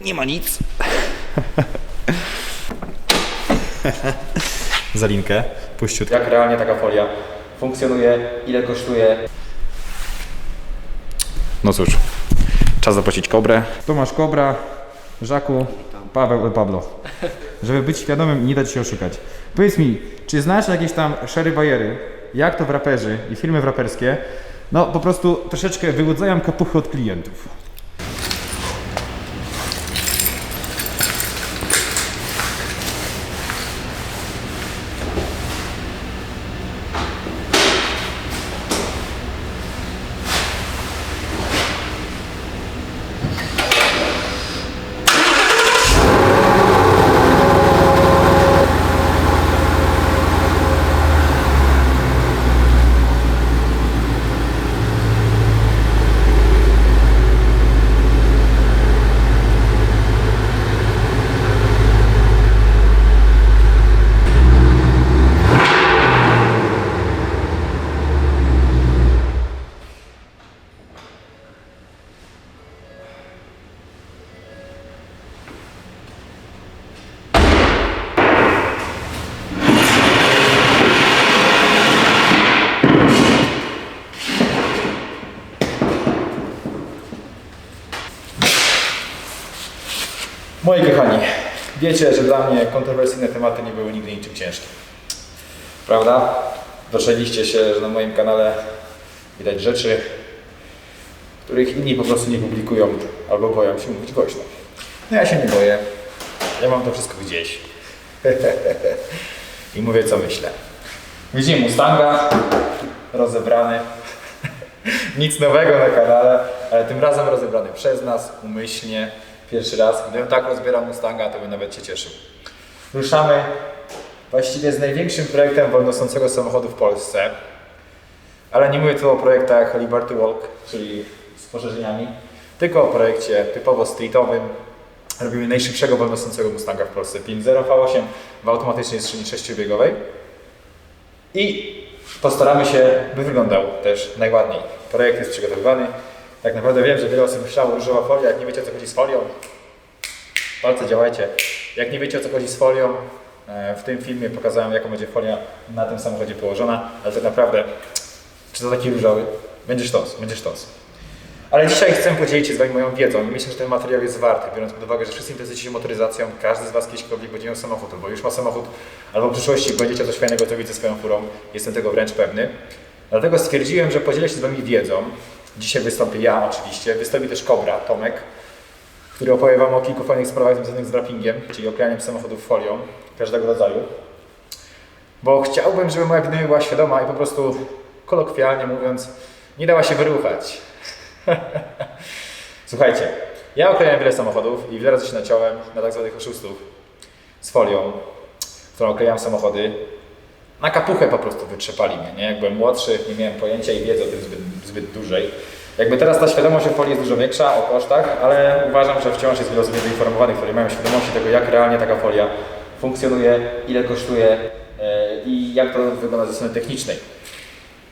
Nie ma nic. Za linkę, puściutko. Jak realnie taka folia funkcjonuje, ile kosztuje. No cóż, czas zapłacić kobrę. Tomasz Kobra, Żaku, Paweł i Pablo. Żeby być świadomym i nie dać się oszukać. Powiedz mi, czy znasz jakieś tam szery bajery, jak to w raperzy i firmy raperskie, no po prostu troszeczkę wyłudzają kapuchy od klientów. Moi kochani, wiecie, że dla mnie kontrowersyjne tematy nie były nigdy niczym ciężkim. Prawda? Doszedliście się, że na moim kanale widać rzeczy, których inni po prostu nie publikują albo boją się mówić głośno. No ja się nie boję. Ja mam to wszystko gdzieś. I mówię co myślę. Widzimy Mustanga rozebrany. Nic nowego na kanale, ale tym razem rozebrany przez nas, umyślnie. Pierwszy raz. Gdybym tak rozbierał Mustanga, to bym nawet się cieszył. Ruszamy właściwie z największym projektem wolnosącego samochodu w Polsce. Ale nie mówię tu o projektach Liberty Walk, czyli z poszerzeniami, tylko o projekcie typowo streetowym. Robimy najszybszego wolnosącego Mustanga w Polsce 5.0 V8 w automatycznej skrzyni 6-biegowej. I postaramy się, by wyglądał też najładniej. Projekt jest przygotowywany. Tak naprawdę wiem, że wiele osób myślało różowa folia. Jak nie wiecie o co chodzi z folią, palce działajcie. Jak nie wiecie o co chodzi z folią, e, w tym filmie pokazałem jaką będzie folia na tym samochodzie położona, ale tak naprawdę, czy to taki różowy? Będzie sztos, będzie sztos. Ale dzisiaj chcę podzielić się z Wami moją wiedzą myślę, że ten materiał jest warty, biorąc pod uwagę, że wszyscy interesujecie się motoryzacją, każdy z Was kiedyśkolwiek będzie miał samochód, albo już ma samochód, albo w przyszłości będziecie coś fajnego zrobić ze swoją furą, jestem tego wręcz pewny. Dlatego stwierdziłem, że podzielę się z Wami wiedzą. Dzisiaj wystąpię ja oczywiście, wystąpi też Kobra, Tomek, który opowie Wam o kilku fajnych sprawach związanych z wrappingiem, czyli oklejaniem samochodów folią każdego rodzaju. Bo chciałbym, żeby moja gdynia była świadoma i po prostu, kolokwialnie mówiąc, nie dała się wyruchać. Słuchajcie, ja oklejałem wiele samochodów i wiele razy się naciąłem na tak zwanych oszustów z folią, którą oklejam samochody. Na kapuchę po prostu wytrzepali mnie, nie? Jak byłem młodszy, nie miałem pojęcia i wiedzy o tym zbyt, zbyt dużej. Jakby teraz ta świadomość o folii jest dużo większa, o kosztach, ale uważam, że wciąż jest wiele osób wyinformowanych, które mają świadomości tego, jak realnie taka folia funkcjonuje, ile kosztuje e, i jak to wygląda ze strony technicznej.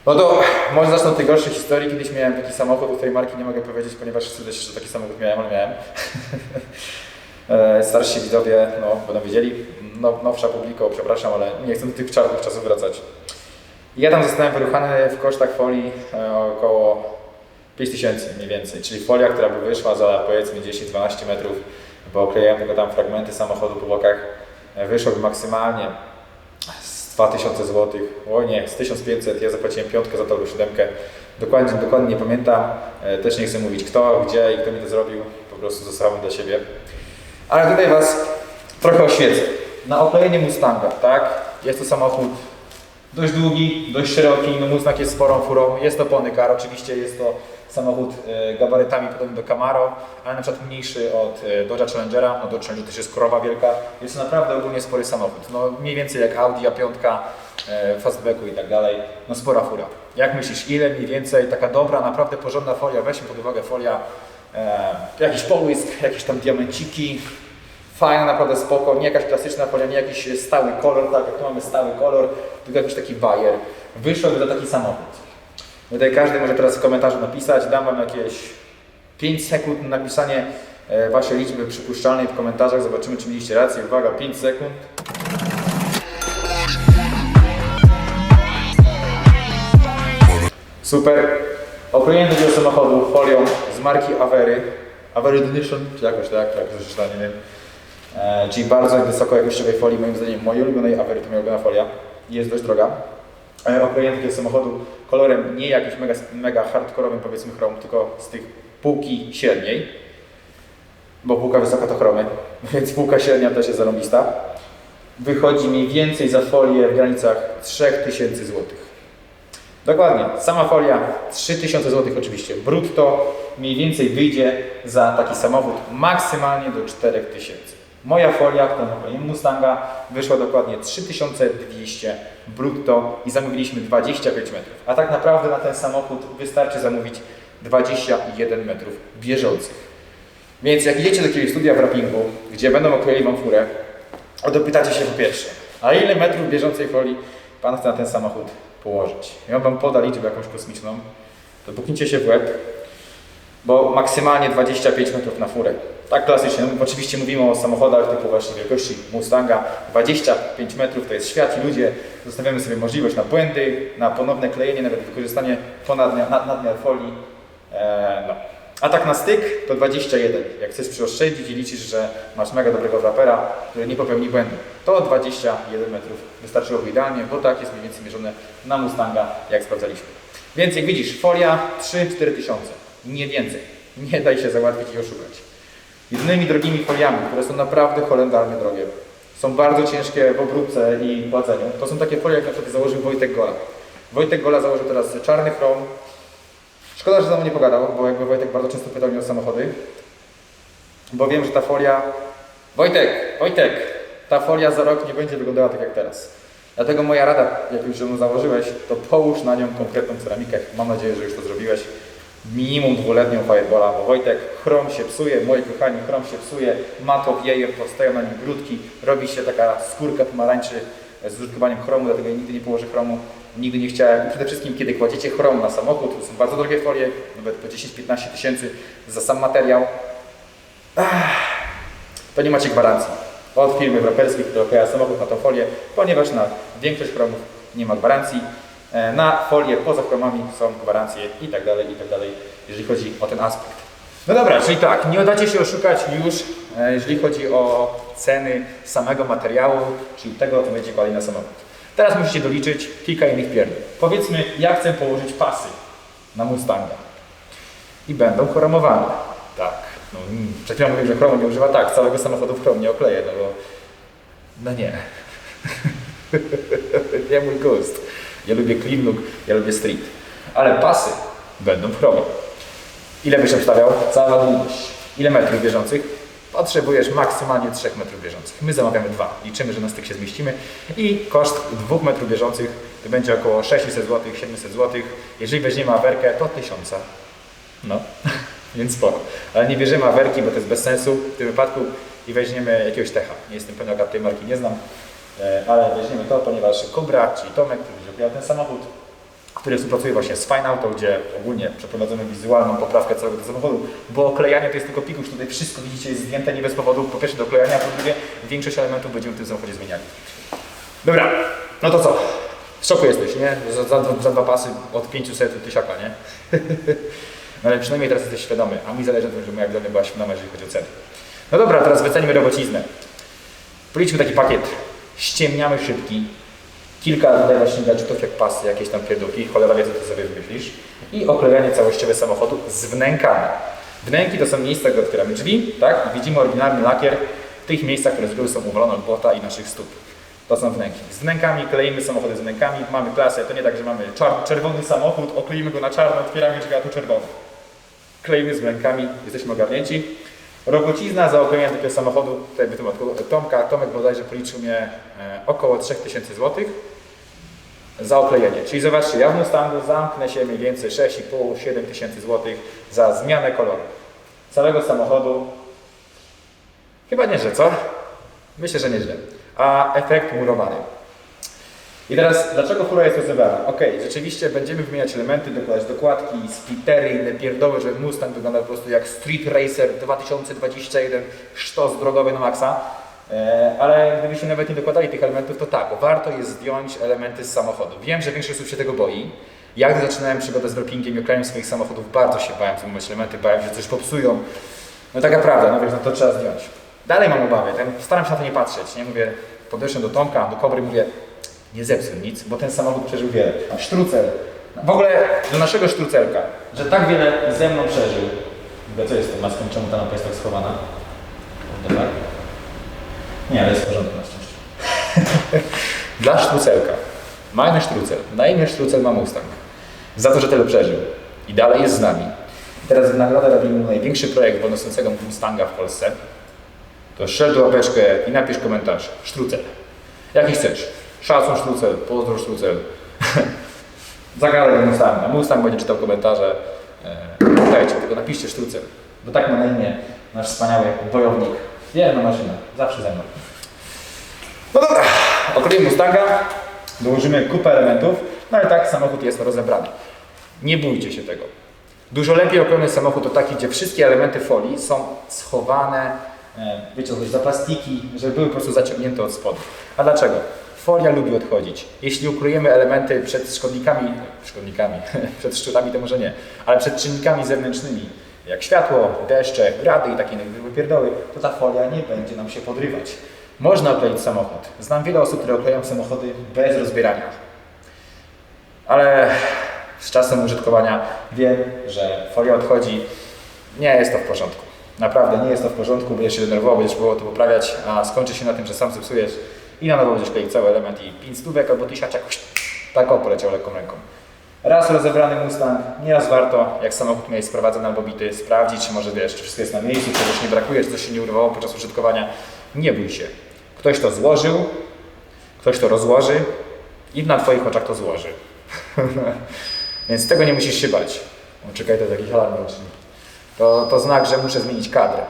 No to może zacznę od tej gorszej historii. Kiedyś miałem taki samochód, o której marki nie mogę powiedzieć, ponieważ wstydzę się, że taki samochód miałem, ale miałem. E, Starsi widzowie no, będą wiedzieli. No, nowsza publiko, przepraszam, ale nie chcę do tych czarnych czasów wracać. Ja tam zostałem wyruchany w kosztach folii e, około 5000 mniej więcej, czyli folia, która by wyszła za powiedzmy 10-12 metrów, bo oklejałem tylko tam fragmenty samochodu po bokach, e, wyszłoby maksymalnie z 2000 zł, o nie, z 1500, ja zapłaciłem piątkę za to albo siódemkę, dokładnie, dokładnie nie pamiętam, E, też nie chcę mówić kto, gdzie i kto mi to zrobił, po prostu zostałem dla siebie. Ale tutaj Was trochę oświecę. Na oklejenie Mustanga, tak, jest to samochód dość długi, dość szeroki, no Mustang jest sporą furą, jest to pony car, oczywiście jest to samochód e, gabarytami podobny do Camaro, ale na przykład mniejszy od e, Dodge'a Challengera, no Dodge Challenger też jest korowa wielka, jest to naprawdę ogólnie spory samochód, no mniej więcej jak Audi A5, e, fastbacku i tak dalej, no spora fura. Jak myślisz, ile mniej więcej taka dobra, naprawdę porządna folia, weźmy pod uwagę folia, e, jakiś połysk, jakieś tam diamenciki, fajna, naprawdę spoko, nie jakaś klasyczna folia, nie jakiś stały kolor, tak jak tu mamy stały kolor, tylko jakiś taki bajer. Wyszłoby za taki samochód. Tutaj każdy może teraz w komentarzu napisać, dam Wam jakieś 5 sekund na napisanie e, Wasze liczby przypuszczalnej w komentarzach. Zobaczymy, czy mieliście rację. Uwaga, 5 sekund. Super. Okrojenie takiego samochodu folią z marki Avery. Avery Edition, czy jakoś tak, to przeczyta, nie wiem. E, czyli bardzo wysokojakościowej folii, moim zdaniem mojej ulubionej Avery, to moja ulubiona folia. Jest dość droga. E, takiego samochodu kolorem nie jakimś mega, mega hardkorowym powiedzmy chrom, tylko z tych półki średniej. Bo półka wysoka to chromy, więc półka średnia też jest zarąbista. Wychodzi mniej więcej za folię w granicach 3000 złotych. Dokładnie, sama folia 3000 zł oczywiście brutto, mniej więcej wyjdzie za taki samochód maksymalnie do 4000. Moja folia, którą mam Mustanga, wyszła dokładnie 3200 brutto i zamówiliśmy 25 metrów. A tak naprawdę na ten samochód wystarczy zamówić 21 metrów bieżących. Więc jak idziecie do jakiegoś studia w rappingu, gdzie będą okrojili Wam furę, to pytacie się po pierwsze, a ile metrów bieżącej folii Pan chce na ten samochód położyć? Ja Wam poda liczbę jakąś kosmiczną, to puknijcie się w łeb, bo maksymalnie 25 metrów na furę. Tak klasycznie. No, oczywiście mówimy o samochodach typu właśnie wielkości Mustanga. 25 metrów to jest świat i ludzie zostawiamy sobie możliwość na błędy, na ponowne klejenie, nawet wykorzystanie ponad nad, nadmiar folii. Eee, no. A tak na styk to 21. Jak chcesz przyoszczędzić i liczysz, że masz mega dobrego rapera, który nie popełni błędu, to 21 metrów wystarczyłoby idealnie, bo tak jest mniej więcej mierzone na Mustanga, jak sprawdzaliśmy. Więc jak widzisz, folia 3-4 tysiące, nie więcej. Nie daj się załatwić i oszukać. Jedynymi drogimi foliami, które są naprawdę holendarnie drogie, są bardzo ciężkie w obróbce i płaceniu. To są takie folie, jak na przykład założył Wojtek Gola. Wojtek Gola założył teraz czarny chrom. Szkoda, że ze mną nie pogadał, bo jakby Wojtek bardzo często pytał mnie o samochody. Bo wiem, że ta folia... Wojtek, Wojtek, ta folia za rok nie będzie wyglądała tak jak teraz. Dlatego moja rada, jak już ją założyłeś, to połóż na nią konkretną ceramikę. Mam nadzieję, że już to zrobiłeś. Minimum dwuletnią firebola, bo Wojtek, chrom się psuje, moi kochani, chrom się psuje, mato wieje, powstają na nim grudki, robi się taka skórka pomarańczy z użytkowaniem chromu, dlatego ja nigdy nie położę chromu, nigdy nie chciałem. Przede wszystkim, kiedy kładziecie chrom na samochód, to są bardzo drogie folie, nawet po 10-15 tysięcy za sam materiał, to nie macie gwarancji od firmy wraperskiej, która okleja samochód na tą folię, ponieważ na większość chromów nie ma gwarancji. E, Na folię poza chromami są gwarancje i tak dalej, i tak jeżeli chodzi o ten aspekt. No dobra, czyli tak, nie udacie się oszukać już, e, jeżeli chodzi o ceny samego materiału, czyli tego, co będzie kładli na samochód. Teraz musicie doliczyć kilka innych pierdół. Powiedzmy, ja chcę położyć pasy na Mustanga i będą chromowane. Tak. No, mm, przed chwilą mówiłem, że chromu nie używa. Tak, całego samochodu w chrom nie okleję, no bo... No nie. nie mój gust. Ja lubię clean look, ja lubię street. Ale pasy będą w chromie. Ile byś obstawiał? Cała długość. Ile metrów bieżących? Potrzebujesz maksymalnie 3 metrów bieżących. My zamawiamy dwa. Liczymy, że na styk się zmieścimy. I koszt 2 metrów bieżących to będzie około 600 zł, 700 zł. Jeżeli weźmiemy awerkę, to 1000. No, więc sporo. Ale nie bierzemy awerki, bo to jest bez sensu w tym wypadku i weźmiemy jakiegoś techa. Nie jestem pewien, tej marki nie znam, e, ale weźmiemy to, ponieważ Kubra, czyli Tomek, który opierał ten samochód, który współpracuje właśnie z Fine Auto, gdzie ogólnie przeprowadzamy wizualną poprawkę całego samochodu, bo oklejanie to jest tylko pikuś, tutaj wszystko widzicie jest zdjęte nie bez powodu, po pierwsze do oklejania, a po drugie większość elementów będziemy w tym samochodzie zmieniali. Dobra, no to co? W szoku jesteś, nie? Za, za, za dwa pasy od 500 tysiaka, nie? No ale przynajmniej teraz jesteś świadomy, a mi zależy na tym, że moja widownia była świadoma, jeżeli chodzi o ceny. No dobra, teraz wycenimy robociznę. Policzmy taki pakiet. Ściemniamy szybki. Kilka tutaj właśnie gadżetów jak pasy, jakieś tam pierdółki, cholera wie co ty sobie wymyślisz. I oklejanie całościowe samochodu z wnękami. Wnęki to są miejsca, gdzie otwieramy drzwi, tak? Widzimy oryginalny lakier w tych miejscach, które z góry są uwalone od błota i naszych stóp. To są wnęki. Z wnękami kleimy samochody z wnękami. Mamy klasę, to nie tak, że mamy czerwony samochód, okleimy go na czarno, otwieramy drzwi, a tu czerwony. Kleimy z wnękami, jesteśmy ogarnięci. Robocizna za oklejenie takiego samochodu, tutaj by tym Tomka, Tomek bodajże policzył mnie e, około 3000 zł za oklejenie. Czyli zobaczcie, ja w Mustangu zamknę się mniej więcej 6,5-7 tysięcy złotych za zmianę koloru całego samochodu. Chyba nieźle, co? Myślę, że nieźle. A efekt murowany. I teraz, dlaczego fura jest rozebrana? Okej, rzeczywiście będziemy wymieniać elementy, dokładać dokładki, splittery, inne pierdoły, żeby Mustang wyglądał po prostu jak Street Racer 2021, sztos drogowy na maksa. E, ale gdybyśmy nawet nie dokładali tych elementów, to tak, warto jest zdjąć elementy z samochodu. Wiem, że większość osób się tego boi. Ja gdy zaczynałem przygodę z wrappingiem i oklejem swoich samochodów, bardzo się bałem zdejmować elementy, bałem że coś popsują. No taka prawda, no wiesz, no to trzeba zdjąć. Dalej mam obawy, ten, staram się na to nie patrzeć, nie? Mówię, podeszłem do Tomka, do Kobry, mówię, nie zepsuł nic, bo ten samochód przeżył wiele. Sztrucel. W ogóle do naszego sztrucelka, że tak wiele ze mną przeżył. Mówię, co jest z tą maską, czemu ta lampa jest tak schowana? Tak? Nie, ale jest w porządku na szczęście. Dla sztrucelka. Majny sztrucel. Na imię sztrucel ma Mustang. Za to, że tyle przeżył. I dalej jest z nami. Teraz w nagrodę robimy największy projekt wolnostojącego Mustanga w Polsce. To strzel łapeczkę i napisz komentarz. Sztrucel. Jaki chcesz? Szacun sztrucel, pozdro sztrucel. Zagadaj do Mustanga. Mustang będzie czytał komentarze. E, Dajcie, tylko napiszcie sztrucel. Bo tak ma na imię nasz wspaniały wojownik. Jedna maszyna. Zawsze ze mną. No dobra. Okleimy Mustanga. Dołożymy kupę elementów. No ale tak samochód jest rozebrany. Nie bójcie się tego. Dużo lepiej okrojony samochód to taki, gdzie wszystkie elementy folii są schowane, e, wiecie, za plastiki, żeby były po prostu zaciągnięte od spodu. A dlaczego? Folia lubi odchodzić. Jeśli ukrojemy elementy przed szkodnikami, szkodnikami, przed szczurami to może nie, ale przed czynnikami zewnętrznymi, jak światło, deszcze, grady i takie inne pierdoły, to ta folia nie będzie nam się podrywać. Można okleić samochód. Znam wiele osób, które oklejają samochody bez rozbierania. Ale z czasem użytkowania wiem, że folia odchodzi. Nie jest to w porządku. Naprawdę nie jest to w porządku, będziesz się denerwował, będziesz próbował to poprawiać, a skończy się na tym, że sam zepsujesz i na nowo będziesz kleić cały element i 5 stówek albo jakoś tak o poleciał lekką ręką. Raz rozebrany Mustang, nieraz warto, jak samochód miałeś sprowadzony albo bity, sprawdzić, czy może wiesz, czy wszystko jest na miejscu, czy czegoś nie brakuje, czy coś się nie urwało podczas użytkowania. Nie bój się. Ktoś to złożył, ktoś to rozłoży i na Twoich oczach to złoży. Więc tego nie musisz się bać. Czekaj, to jest jakiś alarm roczny. To, to znak, że muszę zmienić kadrę.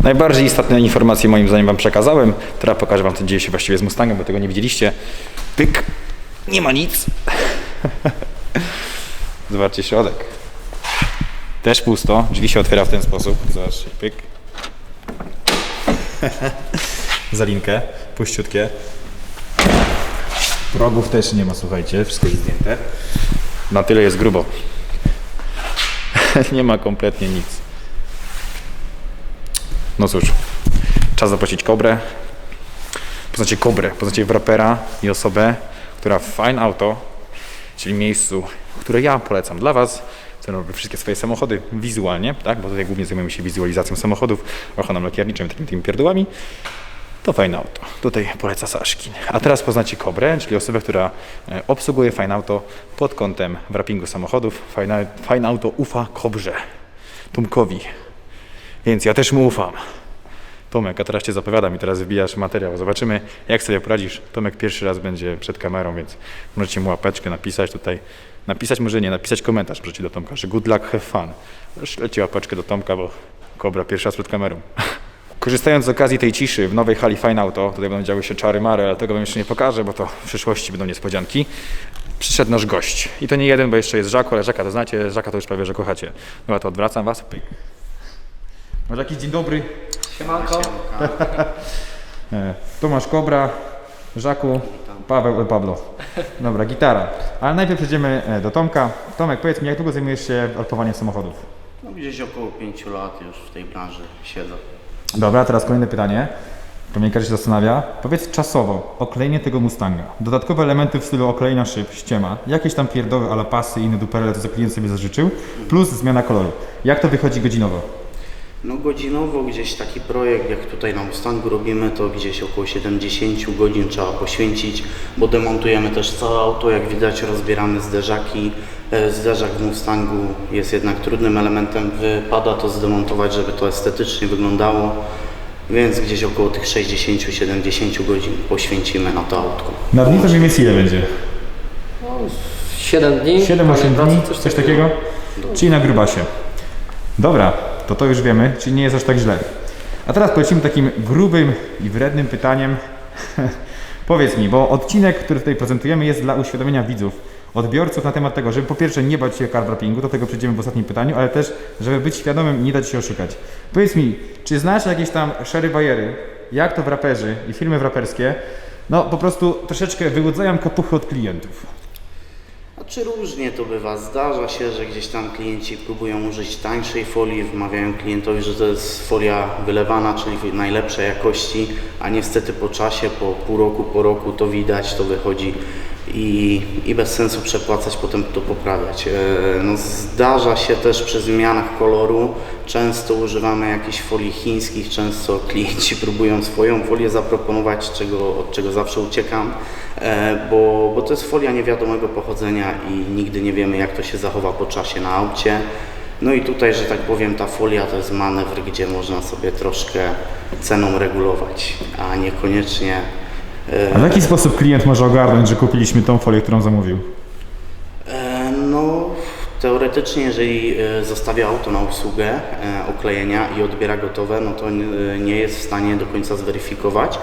Najbardziej istotne informacje moim zdaniem Wam przekazałem. Teraz pokażę Wam, co dzieje się właściwie z Mustangiem, bo tego nie widzieliście. Pyk. Nie ma nic. Zobaczcie środek. Też pusto. Drzwi się otwiera w ten sposób. Zobaczcie. Pyk. Zalinkę. Puściutkie. Progów też nie ma, słuchajcie. Wszystko jest zdjęte. Na tyle jest grubo. nie ma kompletnie nic. No cóż, czas zapłacić kobrę. Poznacie kobrę, poznacie wrapera i osobę, która w Fine Auto, czyli miejscu, które ja polecam dla Was, które robi wszystkie swoje samochody wizualnie, tak? bo tutaj głównie zajmujemy się wizualizacją samochodów, ochroną lakierniczą i takimi tymi pierdołami, to Fine Auto. Tutaj poleca Saszkin. A teraz poznacie Kobrę, czyli osobę, która e, obsługuje Fine Auto pod kątem wrappingu samochodów. Fine, Fine Auto ufa Kobrze, Tomkowi. Więc ja też mu ufam. Tomek, a teraz Cię zapowiadam i teraz wbijasz materiał. Zobaczymy, jak sobie poradzisz. Tomek pierwszy raz będzie przed kamerą, więc możecie mu łapeczkę napisać tutaj. Napisać może nie, napisać komentarz możecie do Tomka, że good luck, have fun. Leci łapeczkę do Tomka, bo Kobra pierwszy raz przed kamerą. Korzystając z okazji tej ciszy w nowej hali Fine Auto, tutaj będą działy się czary mary, ale tego wam jeszcze nie pokażę, bo to w przyszłości będą niespodzianki. Przyszedł nasz gość. I to nie jeden, bo jeszcze jest Żaku, ale Żaka to znacie, Żaka to już prawie, że kochacie. No to odwracam was. Może jakiś dzień dobry. Siemanko. E, Tomasz Kobra, Żaku, Paweł e, Pablo. Dobra, gitara. Ale najpierw przejdziemy e, do Tomka. Tomek, powiedz mi, jak długo zajmujesz się alpowaniem samochodów? No, gdzieś około 5 lat już w tej branży siedzę. Dobra, teraz kolejne pytanie. Każdy się zastanawia. Powiedz czasowo, oklejenie tego Mustanga. Dodatkowe elementy w stylu oklejenia szyb, ściema, jakieś tam pierdoły, ale pasy i inne duperele, to co klient sobie zażyczył, plus zmiana koloru. Jak to wychodzi godzinowo? No godzinowo gdzieś taki projekt, jak tutaj na Mustangu robimy, to gdzieś około 70 godzin trzeba poświęcić, bo demontujemy też całe auto, jak widać rozbieramy zderzaki. E, Zderzak w Mustangu jest jednak trudnym elementem, wypada to zdemontować, żeby to estetycznie wyglądało, więc gdzieś około tych 60-70 godzin poświęcimy na to autko. Na dni to mniej więcej ile będzie? 7 dni. 7-8 pracy, dni, coś takiego? Czyli na grubasie. Dobra, to to już wiemy, czyli nie jest aż tak źle. A teraz polecimy takim grubym i wrednym pytaniem. Powiedz mi, bo odcinek, który tutaj prezentujemy jest dla uświadomienia widzów, odbiorców na temat tego, żeby po pierwsze nie bać się carb wrappingu, do tego przejdziemy w ostatnim pytaniu, ale też, żeby być świadomym i nie dać się oszukać. Powiedz mi, czy znasz jakieś tam szery bariery, jak to w raperzy i firmy wraperskie, no po prostu troszeczkę wyłudzają kapuchy od klientów. Znaczy różnie to bywa. Zdarza się, że gdzieś tam klienci próbują użyć tańszej folii, wmawiają klientowi, że to jest folia wylewana, czyli najlepszej jakości, a niestety po czasie, po pół roku, po roku to widać, to wychodzi i, i bez sensu przepłacać, potem to poprawiać. E, No, zdarza się też przy zmianach koloru, często używamy jakichś folii chińskich, często klienci próbują swoją folię zaproponować, czego, od czego zawsze uciekam, e, bo, bo to jest folia niewiadomego pochodzenia i nigdy nie wiemy jak to się zachowa po czasie na aucie. No i tutaj, że tak powiem, ta folia to jest manewr, gdzie można sobie troszkę ceną regulować, a niekoniecznie A w jaki sposób klient może ogarnąć, że kupiliśmy tą folię, którą zamówił? E, No, teoretycznie, jeżeli e, zostawia auto na usługę e, oklejenia i odbiera gotowe, no to nie- jest w stanie do końca zweryfikować.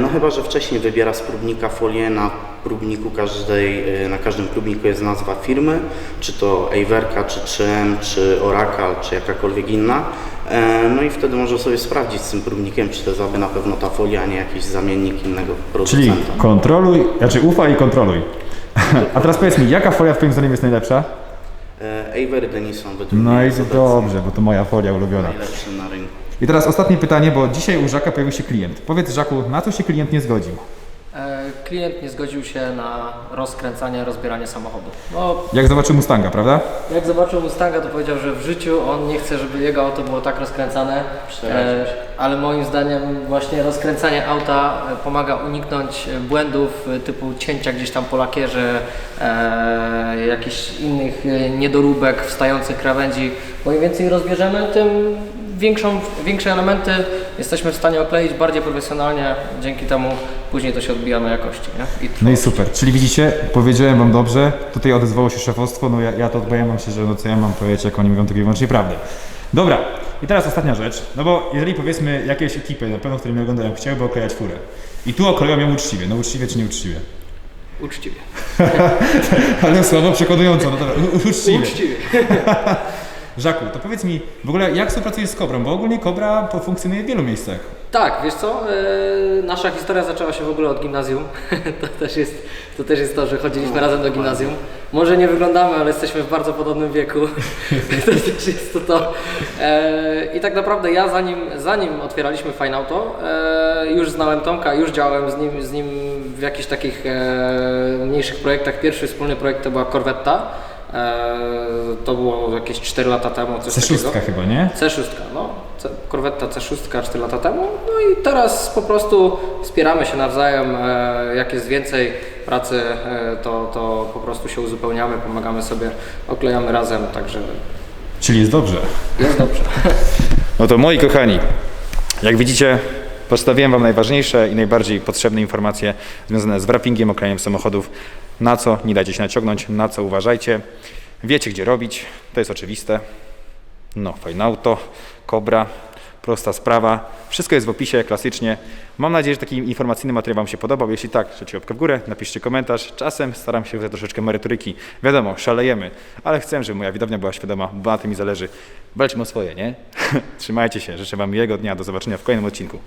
No chyba, że wcześniej wybiera z próbnika folię, na próbniku każdej, na każdym próbniku jest nazwa firmy, czy to Eiverka, czy 3M, czy Oracle, czy jakakolwiek inna. E, No i wtedy może sobie sprawdzić z tym próbnikiem, czy to jest aby na pewno ta folia, a nie jakiś zamiennik innego Czyli producenta. kontroluj, znaczy ufaj i kontroluj. A teraz powiedz mi, jaka folia Twoim zdaniem jest najlepsza? E, Avery Denison według No i dobrze, bo to moja folia ulubiona. najlepszy na rynku. I teraz ostatnie pytanie, bo dzisiaj u Żaka pojawił się klient. Powiedz Żaku, na co się klient nie zgodził? E, Klient nie zgodził się na rozkręcanie, rozbieranie samochodu. No, Jak zobaczył Mustanga, prawda? jak zobaczył Mustanga, to powiedział, że w życiu on nie chce, żeby jego auto było tak rozkręcane. Się. ale moim zdaniem właśnie rozkręcanie auta e, pomaga uniknąć e, błędów e, typu cięcia gdzieś tam po lakierze, e, jakichś innych e, niedoróbek, wstających krawędzi. Bo im więcej rozbierzemy, tym większą, większe elementy jesteśmy w stanie okleić bardziej profesjonalnie. Dzięki temu później to się odbija na jakości. Nie? I No i super. Czyli widzicie, powiedziałem wam dobrze, tutaj odezwało się szefostwo, no ja, ja to odbajam się, że no co ja mam powiedzieć, jak oni mówią tylko i wyłącznie prawdę. Dobra, i teraz ostatnia rzecz, no bo jeżeli powiedzmy jakieś ekipy, na pewno, które mnie oglądają, chciałyby oklejać furę i tu okleją ją uczciwie, no uczciwie czy nieuczciwie? uczciwie. Ale słabo przekonująco, no dobra, uczciwie. Uczciwie. Żaku, to powiedz mi, w ogóle jak współpracujesz z Kobrą, bo ogólnie Kobra funkcjonuje w wielu miejscach. Tak, wiesz co, e, nasza historia zaczęła się w ogóle od gimnazjum. to, też jest, to też jest to, że chodziliśmy razem do gimnazjum. Może nie wyglądamy, ale jesteśmy w bardzo podobnym wieku. to też jest to to. E, I tak naprawdę ja zanim, zanim otwieraliśmy Fine Auto, e, już znałem Tomka, już działałem z nim, z nim w jakichś takich mniejszych projektach. Pierwszy wspólny projekt to była Corvetta. E, to było jakieś 4 lata temu, coś takiego. C6 chyba, nie? C6, no. C- Corvetta C6 4 lata temu. No i teraz po prostu wspieramy się nawzajem. E, jak jest więcej pracy, e, to, to po prostu się uzupełniamy, pomagamy sobie, oklejamy razem, także Czyli jest dobrze. jest dobrze. No to moi kochani, jak widzicie, przedstawiłem Wam najważniejsze i najbardziej potrzebne informacje związane z wrappingiem, oklejem samochodów, na co nie dajcie się naciągnąć, na co uważajcie. Wiecie, gdzie robić, to jest oczywiste. No, fajne auto, Cobra, prosta sprawa. Wszystko jest w opisie klasycznie. Mam nadzieję, że taki informacyjny materiał Wam się podobał. Jeśli tak, dajcie łapkę w górę, napiszcie komentarz. Czasem staram się wydać troszeczkę merytoryki. Wiadomo, szalejemy, ale chcę, żeby moja widownia była świadoma, bo na tym mi zależy. Walczmy o swoje, nie? Trzymajcie się, życzę Wam miłego dnia, do zobaczenia w kolejnym odcinku.